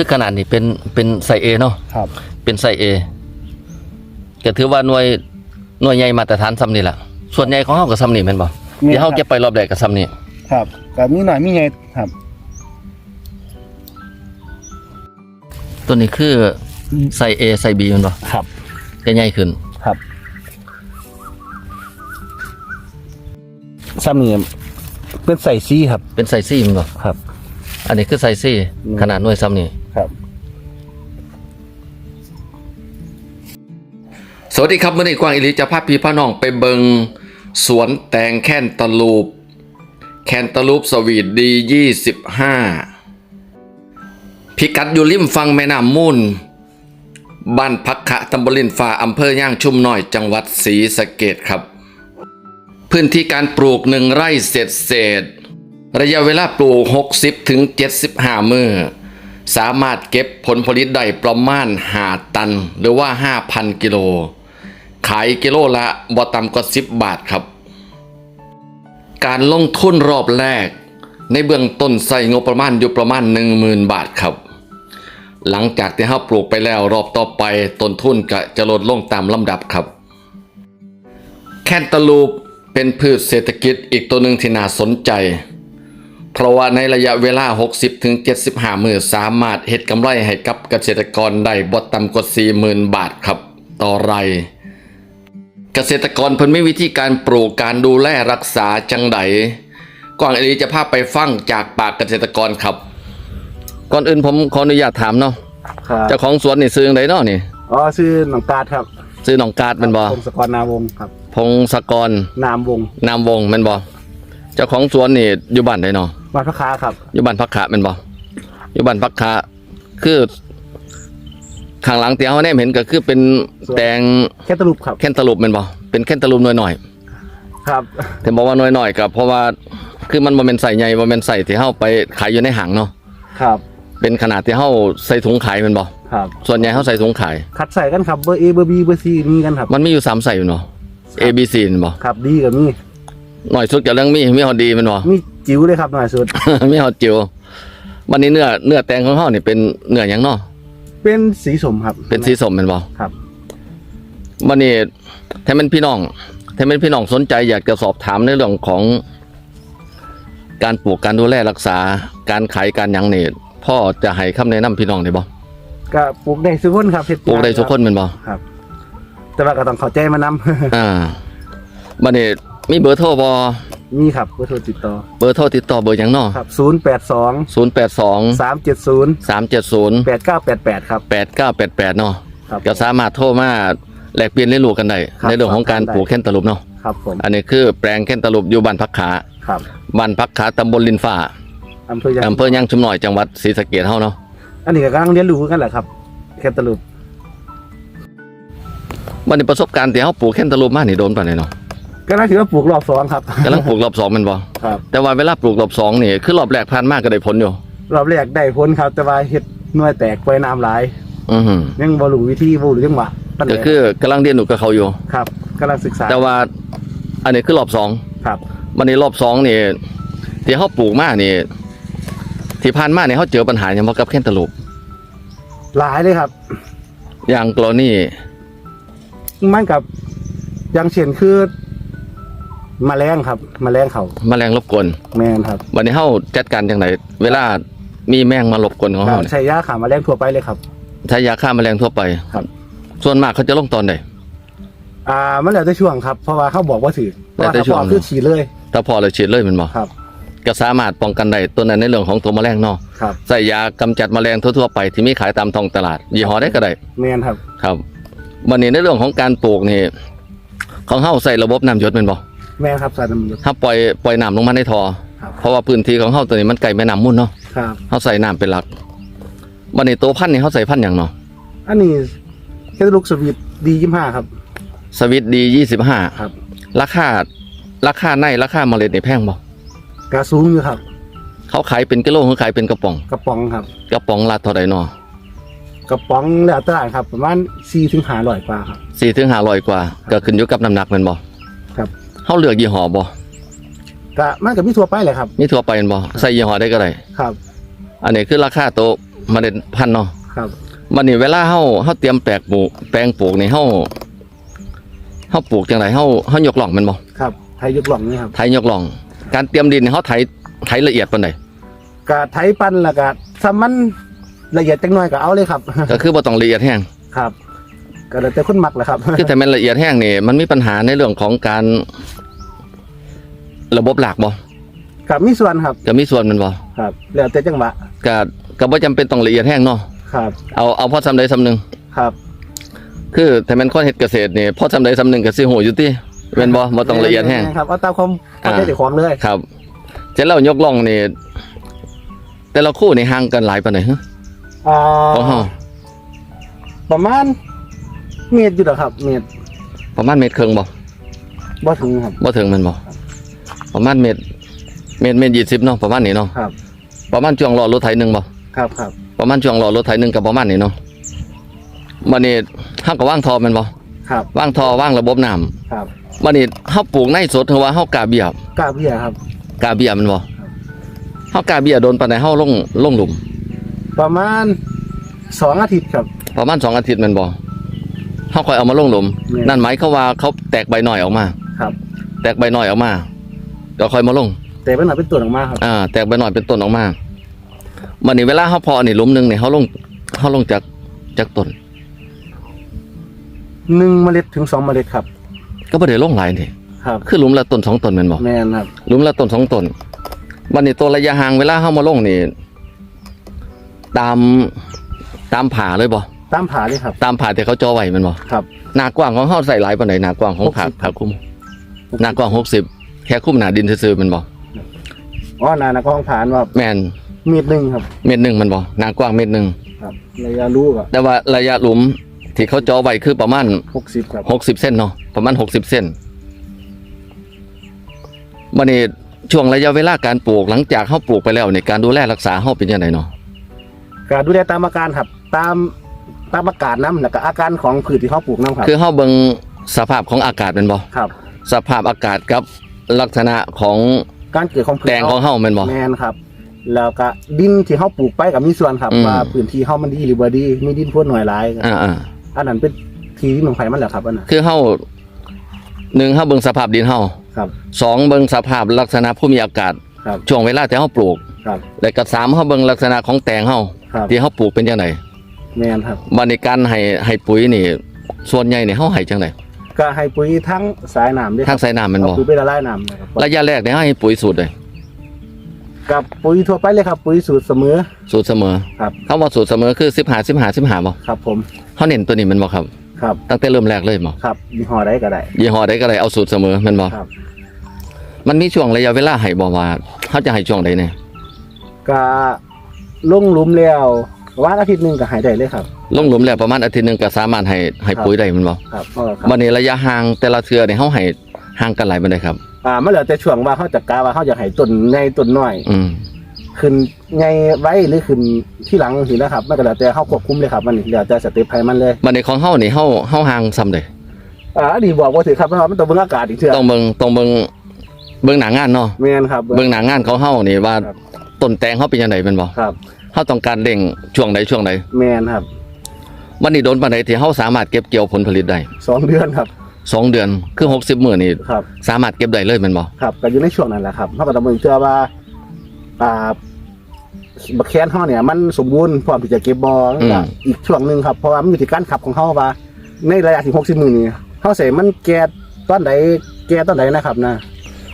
คือขนาดนี้เป็นเป็นไซเอเนาะครับ เป็นไซเอก็ถือว่าหน่วยหน่วยใหญ่มาตรฐานซ้ำนี่แหละส่วนใหญ่ของเฮาก็ซ้ำนี่แม่นบ่เดี๋ยวเฮาเก็บไปรอบแรกก็ซ้ำนี่ครับแต่มีหน่อยมีไงครับตัวนี้คือไซเอไซบีแม่นบ่ครับ จะใหญ่ขึ้น ครับซ้ำนี่เป็นใส่ซีครับ เป็นไซซี่แม่นบ่ครับ อันนี้คือไซซี่อืมขนาดหน่วยซ้ำนี่ ครับสวัสดีครับมื่อนี้กวางอิลิจะพาพี่พาน้องไปเบิงสวนแตงแคนตาลูป แคนตาลูปสวีทดียี่สิบห้าพิกัดอยู่ริมฝั่งแม่น้ำมูล บ้านพักขะตำบลลินฟ้าอำเภอย่างชุ่มน้อยจังหวัดศรีสะเกดครับ พื้นที่การปลูกหนึ่งไร่เศษเศษ ระยะเวลาปลูก 60ถึง75มือ สามารถเก็บผลผลิตได้ประมาณ5ตัน หรือว่า 5,000 กิโล ขายกิโลละบ่ต่ำกว่า10 บาทครับ การลงทุนรอบแรก ในเบื้องต้นใส่งบประมาณอยู่ประมาณ 10,000 บาทครับ หลังจากที่เราปลูกไปแล้วรอบต่อไปต้นทุนก็จะลดลงตามลำดับครับ แคนตาลูปเป็นพืชเศรษฐกิจอีกตัวหนึ่งที่น่าสนใจ เพราะว่าในระยะเวลา 60ถึง75 มือสามารถเฮ็ดกำไรให้กับเกษตรกรได้บ่ต่ำกว่า40,000 บาทครับ ต่อไร่เกษตรกรเพิ่นมีวิธีการปลูกการดูแลรักษาจังไดก่อนอื่นจะพาไปฟังจากปากเกษตรกรครับ ก่อนอื่นผมขออนุญาตถามเนาะครับเจ้าของสวนนี่ซื้อจังไดเนาะนี่อ๋อชื่อหนองตาดครับ ซื้อหนองกาดแม่นบ่พงศกรนามวงศ์ครับ พงศกรนามวงศ์นามวงแม่นบ่เจ้าของสวนนี่อยู่บ้านใดเนาะ บ้านพระค้าครับอยู่บ้านพักขะแม่นบ่อยู่บ้านพักขะคือข้างหลังที่เฮาแนมเห็นก็คือเป็นแตงแค่ตลุปครับ แคนตาลูปแม่นบ่เป็นแคนตาลูปน้อยครับ ๆแต่บอกว่าน้อยๆก็เพราะว่าคือมันบ่แม่นใส่ใหญ่บ่แม่นใส่ที่เฮาไปขายอยู่ในห้างเนาะครับ เป็นขนาดที่เฮาใส่ถุงขายแม่นบ่ครับ ส่วนใหญ่เฮาใส่ถุงขาย คัดใส่กันครับ เบอร์ A เบอร์ B เบอร์ C มีกันครับมันมีอยู่สามใส่อยู่เนาะ A B C แม่นบ่ครับดีกับมีหน่อยสุดก็เรื่องมีมีฮอดดีแม่นบ่ มี จิ๋วเลยครับหน่อยสุดมีฮอดจิ๋ววันนี้เนื้อเนื้อแตงของเฮานี่เป็นเนื้อหยังเนาะเป็นสีสมครับ เป็นสีส้มแม่นบ่ครับ วันนี้ถ้าเป็นพี่น้องถ้าเป็นพี่น้องสนใจอยากจะสอบถามในเรื่องของ การปลูกการดูแลรักษา การขายการหยังเนี่ยพ่อจะให้คำแนะนำพี่น้องได้บ่ก็ปลูกได้ทุกคนครับเฮ็ปลูกได้ทุกคนแม่นบ่ครับ แต่ว่าก็ต้องเข้าใจมานำอ่าวันนี้มีเบอร์โทรบ่ มีครับเบอร์โทรติดต่อเบอร์โทรติดต่อเบอร์หยังเนาะครับ082 082 370 370 8988ครับ8988เนาะครับก็สามารถโทรมาแลกเปลี่ยนเรียนรู้กันได้ครับในเรื่องของการปลูกแคนตาลูปเนาะครับผมอันนี้คือแปลงแคนตาลูปอยู่บ้านพักขาครับบ้านพักขาตำบลลินฟ้าอำเภอยางอำเภอย่างชุมน้อยจังหวัดศรีสะเกษเฮาเนาะอันนี้ก็กำลังเรียนรู้กันแหละครับแค่ตลุปวันนี้ประสบการณ์ที่เฮาปลูกแคนตาลูปมานี่โดนปานใดเนาะ ก็น่าถือว่าปลูกรอบสองครับ กำลังปลูกรอบสองแมันบ่ครับ แต่ว่าเวลาปลูกรอบสองนี่คือรอบแรกผ่านมาก็ได้ผลอยู่ รอบแรกได้ผลครับ แต่ว่าเห็ดหน่วยแตกไปน้ำหลาย อือหือยังบ่รู้วิธีบ่รู้จังหวะปานใดก็คือกำลังเรียนรู้กับเขาอยู่ ครับกำลังศึกษาแต่ว่าอันนี้คือรอบสองครับ วันนี้รอบสองนี่ที่เฮาปลูกมานี่ที่ผ่านมาเนี่ยเฮาเจอปัญหาหยังบ่กับแคนตาลูปหลายเลยครับ อย่างกรณีมันกับอย่างเช่นคือ แมลงครับแมลงเขาแมลงรบกวนแมนครับวันนี้เฮาจัดการจังไดเวลามีแมงมารบกวนของก็เฮาเนี่ยใช้ยาขาแมลงทั่วไปเลยครับ ใช้ยาฆ่าแมลงทั่วไปครับ ส่วนมากเขาจะลงตอนใด อ่ามันแล้วแต่ช่วงครับเพราะว่าเขาบอกว่าถือแล้วแต่ช่วงาถ้าพอคือฉีดเลยถ้าพอเลยฉีดเลยแมันบ่ครับก็สามารถป้องกันได้ตัวนั้นในเรื่องของตัวแมลงเนาะครับ ใส่ยากำจัดแมลงทั่วๆไปที่มีขายตามท้องตลาด ยี่ห้อได้ก็ได้ แมนครับ ครับวันนี้ในเรื่องของการปลูกนี่ของเฮาใส่ระบบน้ำหยศแม่นบ่ แมนครับสายน้ำมันถ้าปล่อยปล่อยน้ำลงมาในท่อครับ เพราะว่าพื้นที่ของเฮาตัวนี้มันไกลแม่น้ำมุ่นเนาะครับ เฮาใส่น้ำเป็นหลักวันนี้ตัวพันธุ์นี่เฮาใส่พันธุ์หยังเนาะอันนี้แค่ลูกสวีทดียี่ห้าครับ สวิตดี25ครับ ราคาราคาในราคาเมล็ดนี่แพงบ่กระสูงอยู่ครับ เขาขายเป็นกิโลหรือขายเป็นกระป๋อง กระป๋องครับ กระป๋องละเท่าใดเนาะกระป๋องแล้วตลาดครับ ประมาณสี่ถึงห้าร้อยกว่าครับ4ถึง500กว่าก็ขึ้นอยู่กับน้ำหนักแม่นบ่ครับ เฮาเลือกยี่ห้อบ่ก็มันกับมีทั่วไปเลยครับ มีทั่วไปแม่นบ่ใส่ยี่ห้อได้ก็ได้ ครับ อันนี้คือราคาโตวเมล็ดพันธุ์เนาะครับวันนี้เวลาเฮาเฮาเตรียมแปลกปลูกแปลงปลูกนี่เฮาเฮาปลูกจังไดเฮาเฮายกหล่องแมันบ่ครับไทยยกหล่องนี่ครับไถยกหล่อง การเตรียมดินนี่เฮาไถไถละเอียดปานใดกะไทยปั้นแล้วก็ถ้ามันละเอียดจังน้อยก็เอาเลยครับ ก็คือบ่ต้องละเอียดแห้งครับ ก็แล้วแต่คนมักแหละครับ คือแต่มันละเอียดแห้งนี่มันมีปัญหาในเรื่องของการระบบหลักบ่ครับมีส่วนครับจะมีส่วนแมันบ่ครับ แล้วแต่จังหวะก็ก็บ่จำเป็นต้องละเอียดแห้งเนาะครับเอาเอาพอซำใดซำหนึงครับ คือแต่แม่นคนเฮ็ดเกษตรนี่พอซำใดซำหนึงก็สิฮู้อยู่ติแม่นบ่บ่ต้องละเอียดแห้ง ครับเอาตามความเข้าใจอ่าเจ้าของเลยครับเสร็จแล้วยกล่องนี่แต่ละคู่นี่ห่างกันหลายปานใดฮะอ่าของเฮาประมาณ เมตรอยู่หรอครับ เมตรประมาณเมตรครึ่งบ่บ่ถึงครับ บ่ถึงแมันบ่ประมาณเมตร เมตรเมตร20เนาะประมาณนี้เนาะครับ ประมาณช่วงล้อรถไถหนึงบ่ครับครับประมาณช่วงล้อรถไถหนึงก็ประมาณนี้เนาะบัดนี้เฮาก็วางท่อแม่นบ่ครับวางท่อวางระบบน้ำครับบัดนี้เฮาปลูกในสดหรือว่าเฮากาเบียบกล้าเพียครับ กาเบียแมันบ่เฮากาเบียโดนปานใดเฮาลงลงหลุม ประมาณสองอาทิตย์ครับประมาณสองอาทิตย์แมันบ่ เฮาค่อยเอามาลงหลุมแม่น นั่นหมายเขามว่าเขาแตกใบหน่อยออกมา ครับ แตกใบหน่อยออกมาเดี๋ยวค่อยมาลง แต่เป็นหน่อยเป็นตัวออกมาครับอ่า แตกใบหน่อยเป็นต้นออกมาบัดนี้เวลาเฮาเพาะนี่หลุมหนึงนี่เฮาลงเฮาลงจากจากต้นหนึ่งเมล็ดถึงสองเมล็ดครับ ก็บ่ได้ลงหลายนี่ครับ คือหลุมละต้นสองต้นแม่นบ่ แมนครับ หลุมละต้นสองต้นบัดนี้ตัวระยะห่างเวลาเฮามาลงนี่ ตามตามผาเลยบ่ ตามผาเลยครับ ตามผาที่เขาจ่อไว้แม่นบ่ครับ หน้ากว้างของเฮาใส่หลายปานใดหน้ากว้างของผา60 ผาคลุมหน้ากว้าง60แค่คุมหน้าดินซื่อๆแม่นบ่อ๋อนานะกองผ่านว่าแม่นเมตรหนึ่งครับ เม็ดหนึงแม่นบ่หน้ากว้างเม็ดหนึงครับระยะรู้ก็แต่ว่าระยะหลุมที่เขาจ่อไว้คือประมาณ หกสิบครับ60เส้นเนาะประมาณ60เส้นบัดนี้ช่วงระยะเวลาการปลูกหลังจากเฮาปลูกไปแล้วในการดูแลรักษาเฮาเป็นจังไดเนาะ การดูแลตามอาการครับ ตาม ตามอากาศน้ำแล้วก็อาการของพืชที่เขาปลูกน้ำครับคือเฮาเบิ่งสภาพของอากาศแม่นบ่ครับ สภาพอากาศกับลักษณะของการเกิดของพืชแตงของเฮาแม่นบ่แมนครับ แล้วก็ดินที่เขาปลูกไปกับมีส่วนครับอืมว่าพื้นที่เขามันดีหรือบ่ดีมีดินพ่นหน่อยหลายครับอ่าอ่าอันนั้นเป็นทีที่เมืองไผ่มันแหละครับอันนั้นคือเฮาหนึ่งเฮาเบิ่งสภาพดินเฮาครับสองเบิ่งสภาพลักษณะภูมิอากาศครับช่วงเวลาที่เฮาปลูก ครับ และก็สามเฮาเบิ่งลักษณะของแตงเฮาครับที่เฮาปลูกเป็นจังได แมนครับบัดนี้การให้ให้ปุ๋ยนี่ ส่วนใหญ่นี่เฮาให้จังไดก็ให้ปุ๋ยทั้งสายน้ำด้วยคทารังใส่น้ำแม่นบ่เอาปุ๋ยไปละลายน้ำนะครับระยะแรกนี่เฮาให้ปุ๋ยสูตรเลยกับปุ๋ยทั่วไปเลยครับ ปุ๋ยสูตรเสมอ สูตรเสมอครับคำว่าสูตรเสมอคือ15 15 15บ่ครับ ผมเฮาเน้นตัวนี้แม่นบ่ครับครับตั้งแต่เริ่มแรกเลยบ่ครับยี่ห้อใดก็ได้ยี่ห้อใดก็ได้เอาสูตรเสมอแม่นบ่ครับมันมีช่วงระยะเวลาให้บ่ว่าเฮาจะให้ช่วงใดแน่ก็ลงหลุมแล้ว วันอาทิตย์หนึ่งก็หายได้เลยครับ ลงหลุมแล้วประมาณอาทิตย์หนึงก็สามารถให้ให้ปุ๋ยได้แม่นบ่ครับเพราะว่าครับวันนี้ระยะห่างแต่ละเทือเนี่ยเขาให้ห่างกันหลายบันไดครับ อ่ามันเหลือแต่ช่วงว่าเขาจะกาว่าเขาอยากให้ต้นใหญ่ต้นน้อย อืมขึ้นใหญ่ไว้หรือขึ้นที่หลังสินะครับมันก็แล้วแต่เขาควบคุมเลยครับ มันเหลือแต่สเต็ปให้มันเลยบันไดของเฮานี่เฮาเฮาห่างซ้ำเด้อ่าอันนี้บอกว่าถือครับเพราะว่ามันต้องเบิ่งอากาศอีกเทื่อต้องเบิ่งต้องเบิ่งเบิ่งหน้างานเนาะแม่นครับเบิ่งหน้างานของเฮานี่ว่าครับต้นแตงเฮาเป็นจังไดแม่นบ่ครับ เฮาต้องการเร่งช่วงใดช่วงใดแม่นครับวันนี้โดนปานใดที่เฮาสามารถเก็บเกี่ยวผลผลิตได้สองเดือนครับสองเดือนคือ 60มื้อนี่ครับ สามารถเก็บได้เลยแม่นบ่ครับก็อยู่ในช่วงนั้นแหละครับเขาก็ต้องเบิ่งเชื่อว่าอ่าบักแคนเขาเนี่ยมันสมบูรณ์พร้อมที่จะเก็บบอลอีกช่วงหนึ่งครับเพราะว่ามันอยู่ที่การขับของเขาว่า ในระยะที่หกสิบมือนี่เขาใส่มันแก่ตอนใดแก่ตอนใดนะครับนะ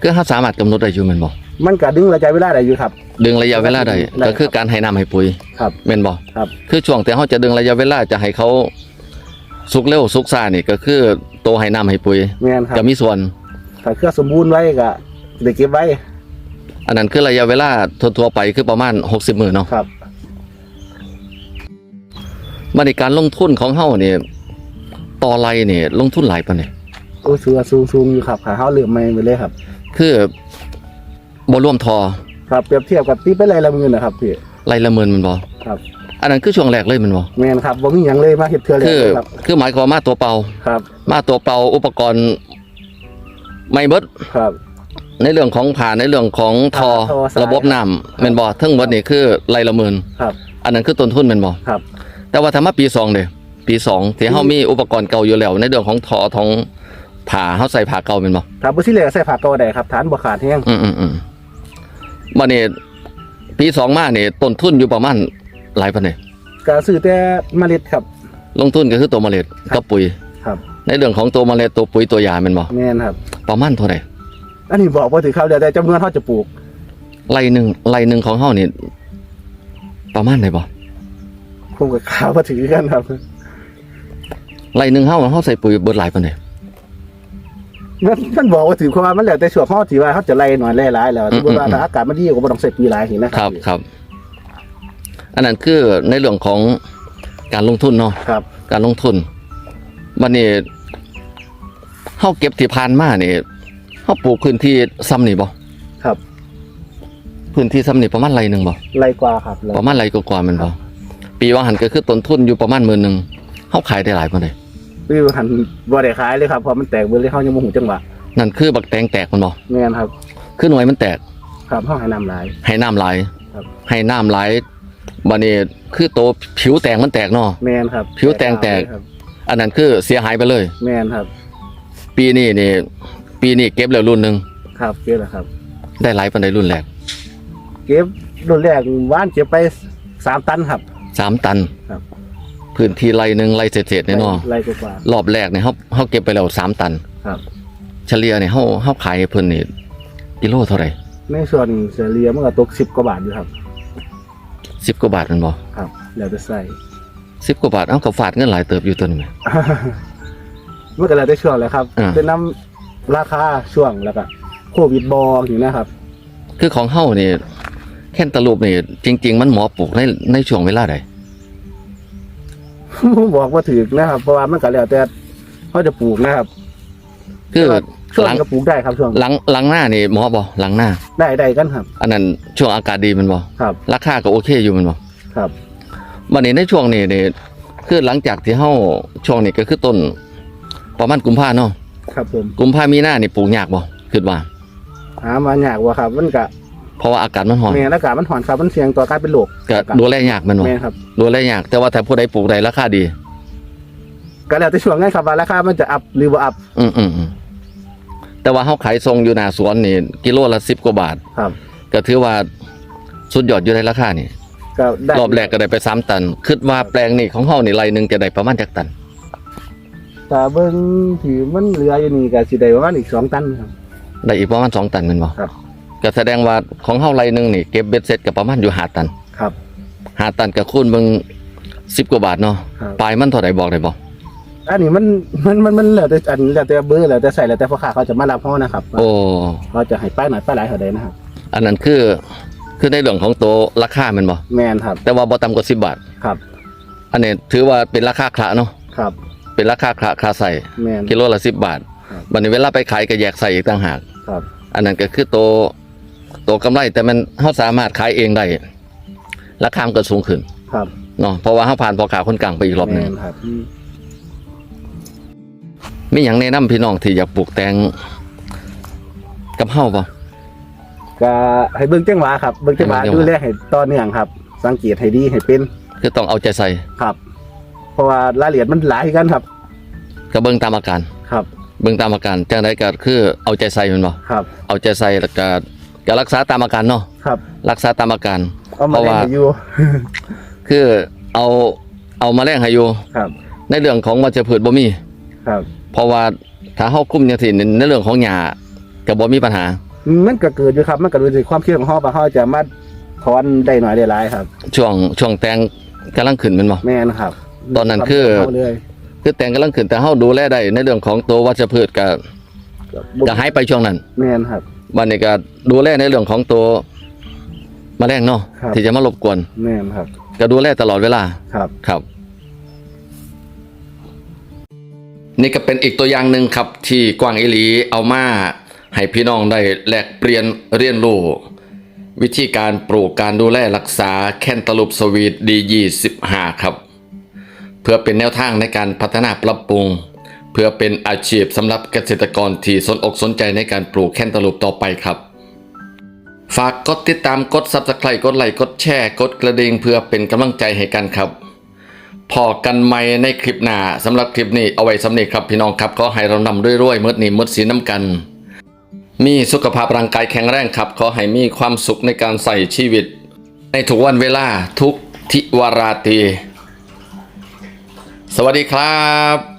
คือเฮาสามารถกำหนดได้อยู่แม่นบ่มันก็ดึงระยะเวลาได้อยู่ครับ ดึงระยะเวลาได้ได้ก็คือการให้น้ำให้ปุ๋ยครับ แม่นบ่ครับคือช่วงแต่เฮาจะดึงระยะเวลาจะให้เขาสุกเร็วสุกซ่านี่ก็คือโตให้น้ำให้ปุ๋ยแม่นครับจะมีส่วน ถ้าเครื่องสมบูรณ์ไว้ก็ได้เก็บไว้อันนั้นคือระยะเวลาทั่วๆไปคือประมาณ 60มื้อเนาะครับ มาในการลงทุนของเฮานี่ต่อไรนี่ลงทุนหลายปานนี่โอ้ถือว่าสูงสูงอยู่ครับขาเขาเหลือไม่ไปเลยครับ คือบ่รวมทอ ครับเปรียบเทียบกับตีไปไรละหมื่นนะครับพี่ไรละหมื่นแมันบ่ครับอันนั้นคือช่วงแรกเลยแมันบ่แม่นครับบ่มีหยังเลยมาเฮ็ดเทื่อเลยคือครับคือหมายความว่ามาตัวเปล่าครับมาตัวเปล่าอุปกรณ์ไม่เบิดครับ ในเรื่องของผ่านในเรื่องของทอทอสาย ระบบน้ำแม่นบ่ทั้งหมดนี่คือไรละหมื่นครับอันนั้นคือต้นทุนแมันบ่ครับ แต่ว่าถ้ามาปีสองเด้ปีสองที่เฮามีอุปกรณ์เก่าอยู่แล้ว ในเรื่องของทอของผ่าเฮาใส่ผ่าเก่าแม่นบ่ครับบ่สิเหลือใส่ผักเก่าได้ครับฐานบ่ขาดแฮงอืมอืมอืม บัดนี้ปีสองมานี่ต้นทุนอยู่ประมาณหลายปานใดก็ซื้อแต่เมล็ดครับ ลงทุนก็คือตัวเมล็ดกับปุ๋ยครับ ในเรื่องของตัวเมล็ดตัวปุ๋ยตัวยาแม่นบ่แม่นครับ ประมาณเท่าไหร่อันนี้บอกบ่ถึงครับเดี๋ยวแต่จำนวนเฮาจะปลูกไร่หนึงไร่หนึงของเฮานี่ประมาณไหนบ่ผมก็ข่าวบ่ถึงกันครับไร่หนึงเฮาเฮาใส่ปุ๋ยเบิดหลายปานใด มันมันบอกว่าถึงเพราะว่ามันแล้วแต่ช่วงเฮาที่ว่าเฮาจะไล่หน่อยไล่หลายแล้วสมมุติว่าอืมถ้าอากาศมันดีก็บ่ต้องใส่ปุ๋ยหลายนี่นะคครัรับครับ อันนั้นคือในเรื่องของการลงทุนเนาะครับ การลงทุนวันนี้เฮาเก็บที่ผ่านมานี่เฮาปลูกพื้นที่ซ้ำนี่บ่ครับ พื้นที่ซ้ำนี่ประมาณไรหนึงบ่ไล่กว่าครับไล่ประมาณไรกว่าๆแมันบ่ปีว่าหันก็คือต้นทุนอยู่ประมาณหมื่นหนึงเฮาขายได้หลายปานใด วิวหันบ่ได้ขายเลยครับเพราะมันแตกเบิดเลยเฮายังบ่ฮู้จังหวะนั่นคือบักแตงแตกมันบ่แม่นครับ คือหน่วยมันแตกครับเฮาให้น้ำหลาย ให้น้ำหลายครับ ให้น้ำหลายบัดนี้คือโตผิวแตกมันแตกเนาะ แม่นครับผิวแตงแตก ครับอันนั้นคือเสียหายไปเลย แม่นครับ ปีนี้นี่ ปีนี้เก็บแล้วรุ่นหนึงครับเก็บแล้วครับ ได้ได้หลายปานใดรุ่นแรกเก็บรุ่นแรกว่านเก็บไปสามตันครับ สามตันครับ พื้นที่ไรหนึ่งไรเศษๆเนี่ยเนาะไล่กว่า รอบแรกเนี่ยเขาเขาเก็บไปแล้วสามตัน ครับ เฉลี่ยเนี่ยเขาเขาขายให้เพิ่นนี่กิโลเท่าไหร่ในส่วนเฉลี่ยมันก็ตก10กว่าบาทอยู่ครับ สิบกว่าบาทแมันบ่ครับ แล้วแต่ใส่ สิบกว่าบาทเอ้ากับฝาดเงินหลายเติบอยู่ตัวนี้ไหม มันก็แล้วแต่ช่วงแหละครับอ่า เป็นน้ำราคาช่วงแล้วก็โควิดบออยู่นะครับคือของเฮานี่แค่นตะลูปนี่จริง ๆ มันหมอปลูกในในช่วงเวลาใด บอกว่าถือนะครับ เพราะว่ามันก็แล้วแต่เขาจะปลูกนะครับคือช่วงหลังก็ปลูกได้ครับช่วงหลังหลังหน้านี่หมอบ่หลังหน้า ได้ได้กันครับ อันนั้นช่วงอากาศดีแมันบ่ครับ ราคาก็โอเคอยู่แมันบ่ครับวันนี้ในช่วงนี้นี่คือหลังจากที่เฮาช่วงนี้ก็คือต้นประมาณกุมภาเนาะครับผมกุมภามีหน้านี่ปลูกยากบ่คิดว่าหามาอยากว่าครับ มันก็ เพราะว่าอากาศมันร้อนแม่นอากาศมันหอนครับมันเสี่ยงต่อการเป็นโรคก็ดูแลยากแมันบ่แม่นครับ ดูแลยาก แต่ว่าถ้าผู้ใดปลูกได้ราคาดี ก็แล้วแต่ช่วงนั้นครับว่าราคามันจะอัพหรือว่าอัพอืมอืมอืมแต่ว่าเฮาขายทรงอยู่หน้าสวนนี่กิโลละ10กว่าบาท ครับก็ถือว่าสุดยอดอยู่ในราคานี่ก็ได้รอบแรกก็ได้ไป3ตันคิดว่าแปลงนี่ของเฮานี่ไร่หนึงจะได้ประมาณจักตัน แต่เบิ่งที่มันเหลืออยู่นี่ก็สิได้ประมาณอีกสองตันครับ ได้อีกประมาณ2ตันแม่นบ่ครับ ก็แสดงว่าของเฮาไร่หนึงนี่เก็บเบ็ดเสร็จก็ประมาณอยู่5ตันครับ5ตันก็คูณเบิ่ง10กว่าบาทเนาะครับ ปลายมันเท่าใดบอกได้บ่อันนี้มันมันมันมันแล้วแต่อันแล้วแต่เบอร์แล้วแต่ใส่แล้วแต่พ่อค้าเขาจะมารับเฮานะครับโอ้เขาจะให้ป้ายหน่อยป้ายหลายเท่าใดนะครับอันนั้นคือคือในเรื่องของตัวราคาแม่นบ่แม่นครับแต่ว่าบ่ต่ำกว่า10บาท ครับอันนี้ถือว่าเป็นราคาคละเนาะครับเป็นราคาคละคาใส่แม่นกิโลละ10บาทครับ บัดนี้เวลาไปขายก็แยกใส่อีกต่างหาก ครับ อันนั้นก็คือตัว ตัวกำไรแต่มันเฮาสามารถขายเองได้ราคามันก็สูงขึ้นครับเนาะเพราะว่าเฮาผ่านพ่อค้าคนกลางไปอีกรอบหนึงแม่นครับอืมมีหยังแนะนํพี่น้องที่อยากปลูกแตงกับเฮาบ่ ก็ให้เบิ่งจังหวะครับ เบิ่งจังหวะให้เบิ่งจังหวะดูแลให้ต่อเนื่องครับ สังเกตให้ดีให้เป็นคือต้องเอาใจใส่ครับ เพราะว่ารายละเอียดมันหลายกันครับ ก็เบิ่งตามอาการ ครับ เบิ่งตามอาการจังไดก็คือเอาใจใส่แมันบ่ ครับ เอาใจใส่แล้วก็ ก็รักษาตามอาการเนาะครับรักษาตามอาการเอามาเพราะเล่นว่าให้อยู่คือเอาเอามาแลงให้อยู่ครับ ในเรื่องของวัชพืชบ่มีครับ เพราะว่าถ้าเฮาคุมจังซี่ในเรื่องของหญ้าก็บ่มีปัญหา มันก็เกิดอยู่ครับ มันก็ดูจากความคิดของเฮาว่าเฮาจะมาถอนได้หน่อยได้หลายครับ ช่วงช่วงแตงกำลังขึ้นแมันบ่แม่นครับ ตอนนั้นคือเาเลยคือแตงกำลังขึ้นแต่เฮาดูแลได้ในเรื่องของตัววัชพืชก็ก็หายไปช่วงนั้นแม่นครับ วันนี้ก็ดูแลในเรื่องของตัวแมลงเนาะครับ ที่จะมารบกวน แม่นครับ ก็ดูแลตลอดเวลา ครับ ครับ นี่ก็เป็นอีกตัวอย่างหนึ่งครับ ที่กวางอิหลีเอามา ให้พี่น้องได้แลกเปลี่ยนเรียนรู้ วิธีการปลูกการดูแลรักษาแคนตาลูปสวีทดียี่สิบห้าครับ เพื่อเป็นแนวทางในการพัฒนาปรับปรุงเพื่อเป็นอาชีพสำหรับเกษตรกรที่สนอกสนใจในการปลูกแคนตาลูปต่อไปครับ ฝากกดติดตามกด Subscribe กดไลค์กดแชร์กดกระดิ่งเพื่อเป็นกำลังใจให้กันครับพอกันใหม่ในคลิปหน้าสำหรับคลิปนี้เอาไว้สำเร็จครับพี่น้องครับขอให้เรานำด้วยรวยๆมืดนี้มืดสีน้ำกัน มีสุขภาพร่างกายแข็งแรงครับขอให้มีความสุขในการใส่ชีวิต ในทุกวันเวลาทุกทิวาราตรีสวัสดีครับ